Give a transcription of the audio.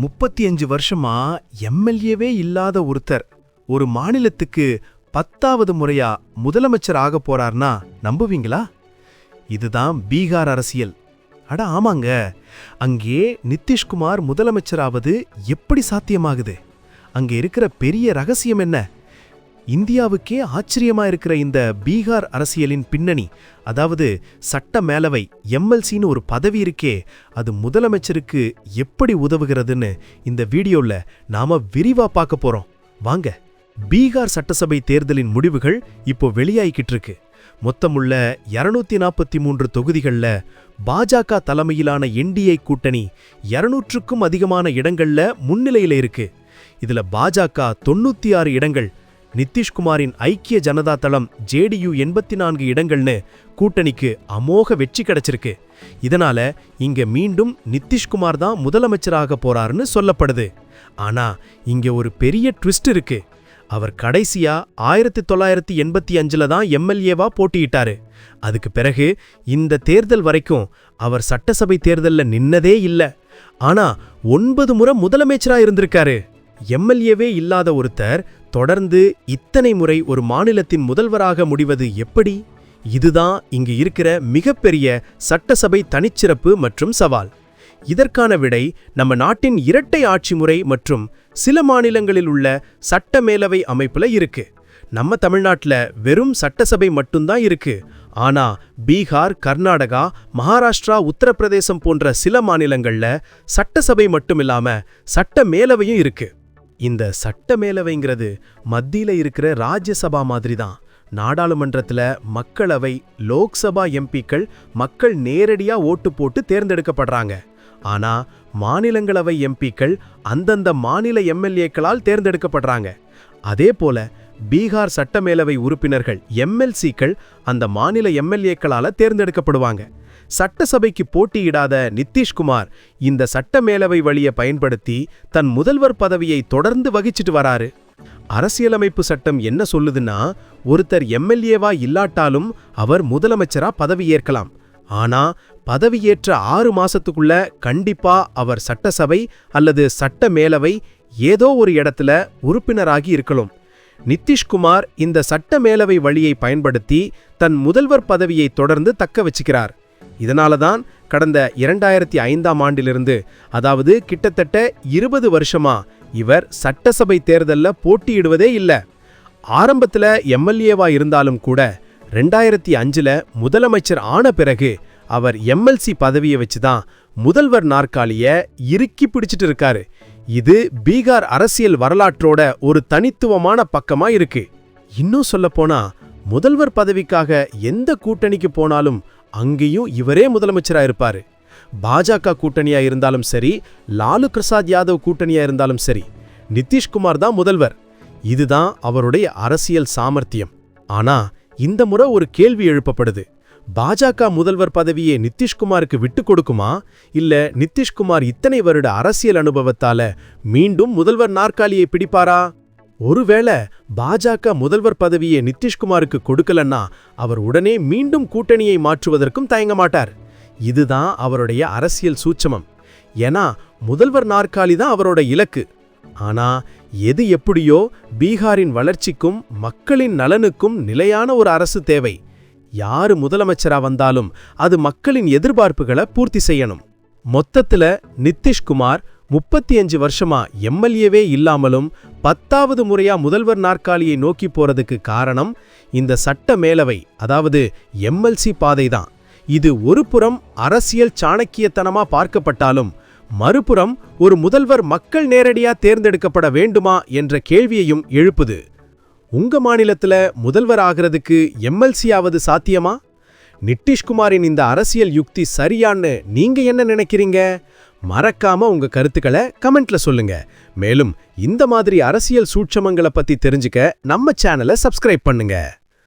முப்பத்தி அஞ்சு வருஷமா எம்எல்ஏவே இல்லாத ஒருத்தர். ஒரு மாநிலத்துக்கு பத்தாவது முறையா முதலமைச்சர் ஆக போறார்னா நம்புவீங்களா? இதுதான் பீகார் அரசியல். அட ஆமாங்க. அங்கே நிதிஷ்குமார் முதலமைச்சராவது எப்படி சாத்தியமாகுது? அங்கே இருக்கிற பெரிய ரகசியம் என்ன? இந்தியாவுக்கே ஆச்சரியமா இருக்கிற இந்த பீகார் அரசியலின் பின்னணி அதாவது சட்ட மேலவை எம்எல்சின்னு ஒரு பதவி இருக்கே அது முதலமைச்சருக்கு எப்படி உதவுகிறதுன்னு இந்த வீடியோவில் நாம விரிவா பார்க்க போறோம். வாங்க பீகார் சட்டசபை தேர்தலின் முடிவுகள் இப்போ வெளியாகிக்கிட்டு இருக்கு. மொத்தமுள்ள இரநூத்தி நாற்பத்தி மூன்று தொகுதிகள்ல பாஜக தலைமையிலான என்டிஏ கூட்டணி இரநூற்றுக்கும் அதிகமான இடங்கள்ல முன்னிலையில் இருக்கு. இதில் பாஜக தொண்ணூற்றி ஆறு இடங்கள் நிதிஷ்குமாரின் ஐக்கிய ஜனதா தளம் ஜேடியு எண்பத்தி நான்கு இடங்கள்னு கூட்டணிக்கு அமோக வெற்றி கிடைச்சிருக்கு. இதனால இங்க மீண்டும் நிதிஷ்குமார் தான் முதலமைச்சராக போறாருன்னு சொல்லப்படுது. ஆனா இங்க ஒரு பெரிய ட்விஸ்ட் இருக்கு. அவர் கடைசியா ஆயிரத்தி தொள்ளாயிரத்தி எண்பத்தி அஞ்சுல தான் எம்எல்ஏவா போட்டியிட்டாரு. அதுக்கு பிறகு இந்த தேர்தல் வரைக்கும் அவர் சட்டசபை தேர்தல்ல நின்னதே இல்லை. ஆனா ஒன்பது முறை முதலமைச்சரா இருந்திருக்காரு. எம்எல்ஏவே இல்லாத ஒருத்தர் தொடர்ந்து இத்தனை முறை ஒரு மாநிலத்தின் முதல்வராக முடிவது எப்படி? இதுதான் இங்கு இருக்கிற மிகப்பெரிய சட்டசபை தனிச்சிறப்பு மற்றும் சவால். இதற்கான விடை நம்ம நாட்டின் இரட்டை ஆட்சி முறை மற்றும் சில மாநிலங்களில் உள்ள சட்ட மேலவை அமைப்புல இருக்கு. நம்ம தமிழ்நாட்டில் வெறும் சட்டசபை மட்டும்தான் இருக்கு. ஆனா பீகார் கர்நாடகா மகாராஷ்டிரா உத்தரப்பிரதேசம் போன்ற சில மாநிலங்கள்ல சட்டசபை மட்டும் இல்லாம சட்ட மேலவையும் இருக்கு. இந்த சட்ட மேலவைங்கிறது மத்தியில் இருக்கிற ராஜ்யசபா மாதிரி தான் நாடாளுமன்றத்தில் மக்களவை லோக்சபா எம்பிக்கள் மக்கள் நேரடியாக ஓட்டு போட்டு தேர்ந்தெடுக்கப்படுறாங்க. ஆனால் மாநிலங்களவை எம்பிக்கள் அந்தந்த மாநில எம்எல்ஏக்களால் தேர்ந்தெடுக்கப்படுறாங்க. அதே போல பீகார் சட்டமேலவை உறுப்பினர்கள் எம்எல்சிக்கள் அந்த மாநில எம்எல்ஏக்களால் தேர்ந்தெடுக்கப்படுவாங்க. சட்டசபைக்கு போட்டியிடாத நிதிஷ்குமார் இந்த சட்டமேலவை வழியை பயன்படுத்தி தன் முதல்வர் பதவியை தொடர்ந்து வகிச்சிட்டு வராரு. அரசியலமைப்பு சட்டம் என்ன சொல்லுதுன்னா ஒருத்தர் எம்எல்ஏவா இல்லாட்டாலும் அவர் முதலமைச்சரா பதவியேற்கலாம் ஆனா பதவியேற்ற ஆறு மாசத்துக்குள்ள கண்டிப்பா அவர் சட்டசபை அல்லது சட்ட மேலவை ஏதோ ஒரு இடத்துல உறுப்பினராகி இருக்கணும் நிதிஷ்குமார் இந்த சட்ட மேலவை வழியை பயன்படுத்தி தன் முதல்வர் பதவியை தொடர்ந்து தக்க வச்சுக்கிறார். இதனால தான் கடந்த இரண்டாயிரத்தி ஐந்தாம் ஆண்டிலிருந்து அதாவது கிட்டத்தட்ட இருபது வருஷமா இவர் சட்டசபை தேர்தலில் போட்டியிடுவதே இல்லை. ஆரம்பத்தில் எம்எல்ஏவா இருந்தாலும் கூட ரெண்டாயிரத்தி அஞ்சுல முதலமைச்சர் ஆன பிறகு அவர் எம்எல்சி பதவியை வச்சு தான் முதல்வர் நாற்காலிய இறுக்கி பிடிச்சிட்டு இருக்காரு. இது பீகார் அரசியல் வரலாற்றோட ஒரு தனித்துவமான பக்கமா இருக்கு. இன்னும் சொல்லப்போனா முதல்வர் பதவிக்காக எந்த கூட்டணிக்கு போனாலும் அங்கேயும் இவரே முதலமைச்சரா இருப்பாரு. பாஜக கூட்டணியா இருந்தாலும் சரி லாலு பிரசாத் யாதவ் கூட்டணியா இருந்தாலும் சரி நிதிஷ்குமார் தான் முதல்வர். இதுதான் அவருடைய அரசியல் சாமர்த்தியம். ஆனா இந்த முறை ஒரு கேள்வி எழுப்பப்படுது. பாஜக முதல்வர் பதவியை நிதிஷ்குமாருக்கு விட்டு கொடுக்குமா? இல்ல நிதிஷ்குமார் இத்தனை வருட அரசியல் அனுபவத்தால மீண்டும் முதல்வர் நாற்காலியை பிடிப்பாரா? ஒருவேளை பாஜக முதல்வர் பதவியை நிதிஷ்குமாருக்கு கொடுக்கலன்னா அவர் உடனே மீண்டும் கூட்டணியை மாற்றுவதற்கும் தயங்க மாட்டார். இதுதான் அவருடைய அரசியல் சூட்சமம். ஏன்னா முதல்வர் நாற்காலி தான் அவரோட இலக்கு. ஆனா எது எப்படியோ பீகாரின் வளர்ச்சிக்கும் மக்களின் நலனுக்கும் நிலையான ஒரு அரசு தேவை. யாரு முதலமைச்சரா வந்தாலும் அது மக்களின் எதிர்பார்ப்புகளை பூர்த்தி செய்யணும். மொத்தத்துல நிதிஷ்குமார் முப்பத்தி அஞ்சு வருஷமா எம்எல்ஏவே இல்லாமலும் பத்தாவது முறையா முதல்வர் நாற்காலியை நோக்கி போறதுக்கு காரணம் இந்த சட்ட மேலவை அதாவது எம்எல்சி பாதை தான் இது ஒரு புறம் அரசியல் சாணக்கியத்தனமா பார்க்கப்பட்டாலும் மறுபுறம் ஒரு முதல்வர் மக்கள் நேரடியா தேர்ந்தெடுக்கப்பட வேண்டுமா என்ற கேள்வியையும் எழுப்புது. உங்க மாநிலத்துல முதல்வர் ஆகிறதுக்கு எம்எல்சியாவது சாத்தியமா? நிட்டிஷ்குமாரின் இந்த அரசியல் யுக்தி சரியான்னு நீங்க என்ன நினைக்கிறீங்க? மறக்காம உங்க கருத்துக்களை கமெண்ட்ல சொல்லுங்க. மேலும் இந்த மாதிரி அரசியல் சூட்சமங்களை பத்தி தெரிஞ்சுக்க நம்ம சேனலை சப்ஸ்கிரைப் பண்ணுங்க.